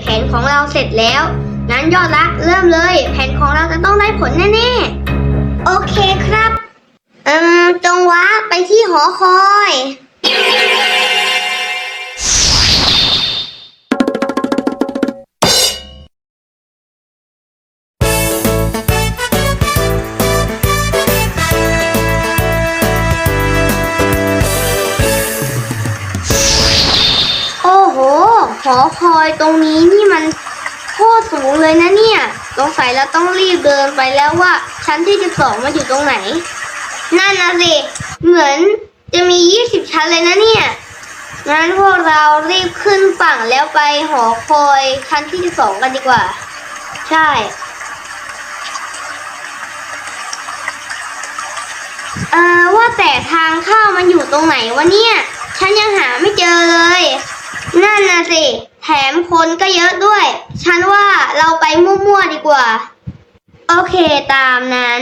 แผนของเราเสร็จแล้วงั้นยอดรักเริ่มเลย แผนของเราจะต้องได้ผลแน่ๆ โอเคครับ เอืมจงว้าไปที่หอคอย คอยตรงนี้นี่มันโคตรสูงเลยนะเนี่ย สงสัยเราต้องรีบเดินไปแล้วว่า ชั้นที่12มันอยู่ตรงไหน นั่นนะสิ เหมือนจะมี20ชั้นเลยนะเนี่ย งั้นพวกเรารีบขึ้นฝั่งแล้วไปหอคอยชั้นที่12กันดีกว่า ใช่ เอ่อว่าแต่ทางเข้ามันอยู่ตรงไหนวะเนี่ย ฉันยังหาไม่เจอเลย นั่นนะสิ แถมคนก็เยอะด้วย ฉันว่าเราไปมั่วๆดีกว่า โอเคตามนั้น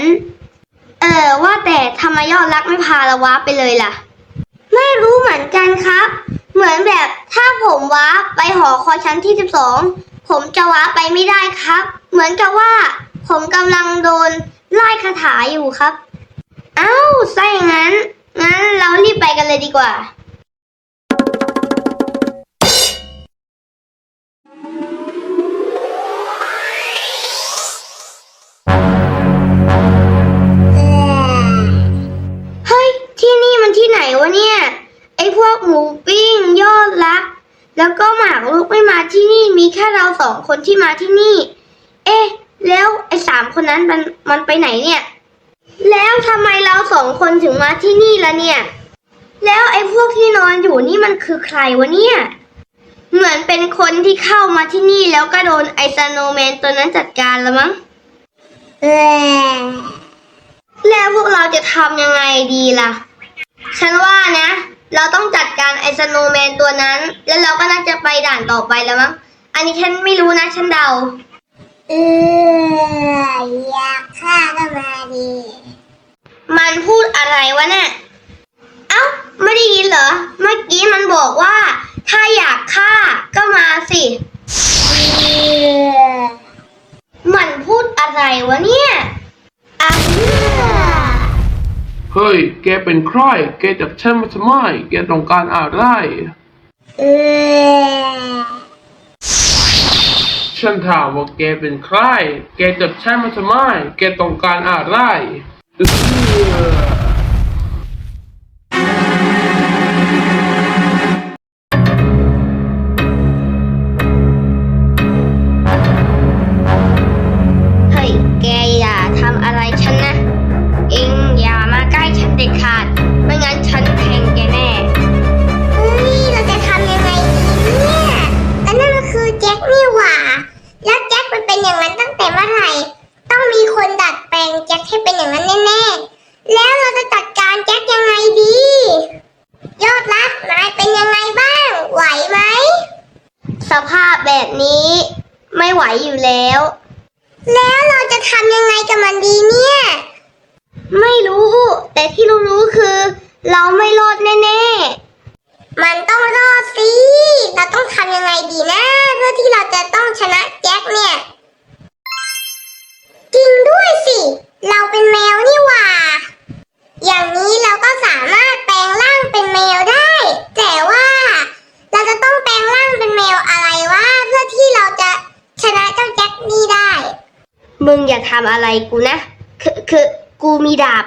เออว่าแต่ทำไมยอดรักไม่พาเราวาร์ปไปเลยล่ะ ไม่รู้เหมือนกันครับ เหมือนแบบถ้าผมวาร์ปไปหอคอยชั้นที่ 12 ผมจะวาร์ปไปไม่ได้ครับ เหมือนกับว่า ผมกำลังโดนไล่คาถาอยู่ครับ เอ้าซะอย่งั้น งั้นเรารีบไปกันเลยดีกว่า เฮ้ย ที่นี่มันที่ไหนวะเนี่ย ไอ้พวกหมูปิ้งยอดรัก แล้วก็หมากลูกไม่มาที่นี่มีแค่เราสองคนที่มาที่นี่ เอ๊ะ แล้วไอ้สามคนนั้นมันมันไปไหนเนี่ย แล้วทำไมเราสองคนถึงมาที่นี่ละเนี่ย แล้วไอ้พวกที่นอนอยู่นี่มันคือใครวะเนี่ย เหมือนเป็นคนที่เข้ามาที่นี่แล้วก็โดนไอซโนแมนตัวนั้นจัดการแล้วมั้งเออแล้วพวกเราจะทำยังไงดีล่ะ ฉันว่านะ เราต้องจัดการไอซโนแมนตัวนั้น แล้วเราก็น่าจะไปด่านต่อไปแล้วมั้ง อันนี้ฉันไม่รู้นะฉันเดา เอออยากฆ่าก็มาดี มันพูดอะไรวะเนี่ย เอ้า ไม่ได้ยินเหรอ เมื่อกี้มันบอกว่า ถ้าอยากฆ่าก็มาสิเออมันพูดอะไรวะเนี่ยอะเฮ้ย แกเป็นใคร แกจับฉันมาทำไม แกต้องการอะไรเออฉันถามว่าแกเป็นใคร แกจับฉันมาทำไม แกต้องการอะไร ท กับมันดีเนี่ย ไม่รู้ แต่ที่รู้ๆคือ เราไม่รอดแน่ๆ มันต้องรอดสิ เราต้องทำยังไงดีนะ เพื่อที่เราจะต้องชนะแจ็คเนี่ย จริงด้วยสิ เราเป็นแมวนี่หว่า อย่างนี้เราก็สามารถแปลงร่างเป็นแมวได้ แต่ว่าเราจะต้องแปลงร่างเป็นแมวอะไรวะเพื่อที่เราจะชนะเจ้าแจ็คนี่ได้ ๆ มึงอย่า ทำอะไรกูนะ คือคือกูมีดาบ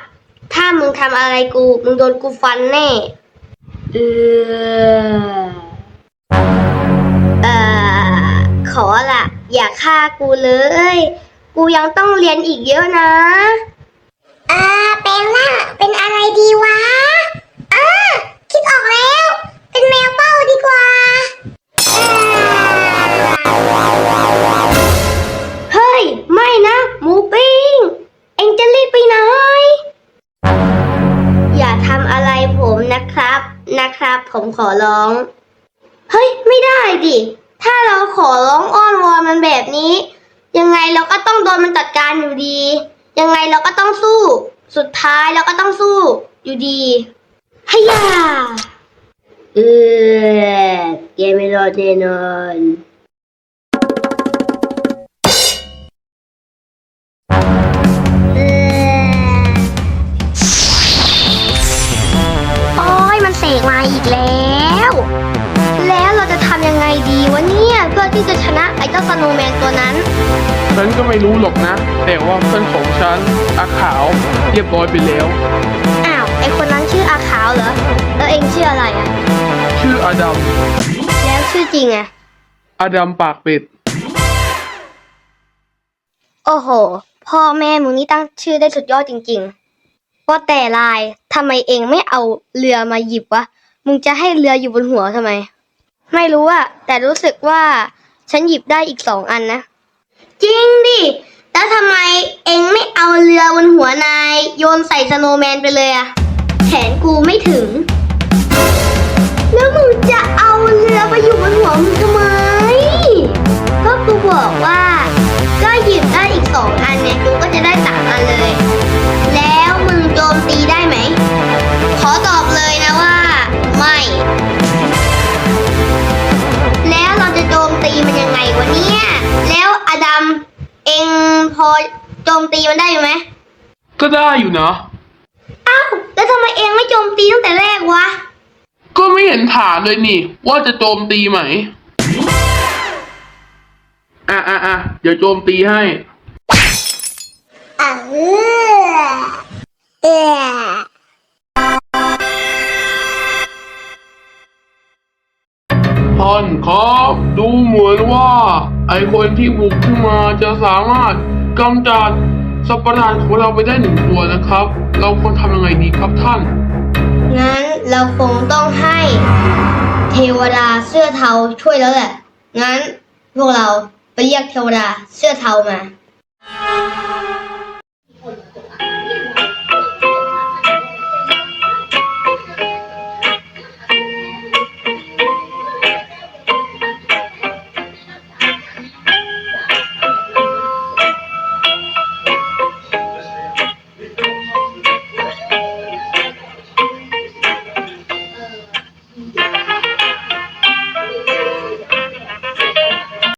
ถ้ามึงทำอะไรกู มึงโดนกูฟันแน่ เออเอ่อขอละอย่าฆ่ากูเลย กูยังต้องเรียนอีกเยอะนะ อ่าแปลงร่างเป็นอะไรดีวะ ขอร้อง เฮ้ย ไม่ได้ดิ ถ้าเราขอร้องอ้อนวอนมันแบบนี้ ยังไงเราก็ต้องโดนมันจัดการอยู่ดี ยังไงเราก็ต้องสู้ สุดท้ายเราก็ต้องสู้ อยู่ดีฮยาเออเกมไม่รอดแน่นอน นก็ไม่รู้หรอกนะ แต่ว่าเพื่อนของฉันอาขาวเรียบร้อยไปแล้ว อ้าวไอคนนั้นชื่ออาขาวเหรอ แล้วเองชื่ออะไรอะชื่ออดัมแล้วชื่อจริงอะอดัมปากเป็ด โอ้โห พ่อแม่มึงนี่ตั้งชื่อได้สุดยอดจริง ๆ ว่าแต่ลายทำไมเองไม่เอาเรือมาหยิบวะ มึงจะให้เรืออยู่บนหัวทำไม ไม่รู้อะแต่รู้สึกว่าฉันหยิบได้อีกสองอันนะ จริงดิ แล้วทำไมเองไม่เอาเรือบนหัวนาย โยนใส่สโนว์แมนไปเลยอะแขนกูไม่ถึง แล้วมึงจะเอาเรือไปอยู่บนหัวมึงทำไม ก็กูบอกว่า พอโจมตีมันได้ไหมก็ได้อยู่นะ อ้าวแล้วทำไมเองไม่โจมตีตั้งแต่แรกวะ ก็ไม่เห็นถามเลยนี่ ว่าจะโจมตีไหม อะอะอะเดี๋ยวโจมตีให้เออเออท่านครับดูเหมือนว่า ไอคนที่บุกขึ้นมาจะสามารถ กำจัดสัตว์ประหลาดของเราไปได้หนึ่งตัวนะครับ เราควรทำยังไงดีครับท่าน งั้นเราคงต้องให้เทวดาเสื้อเทาช่วยแล้วแหละ งั้นพวกเราไปเรียกเทวดาเสื้อเทามา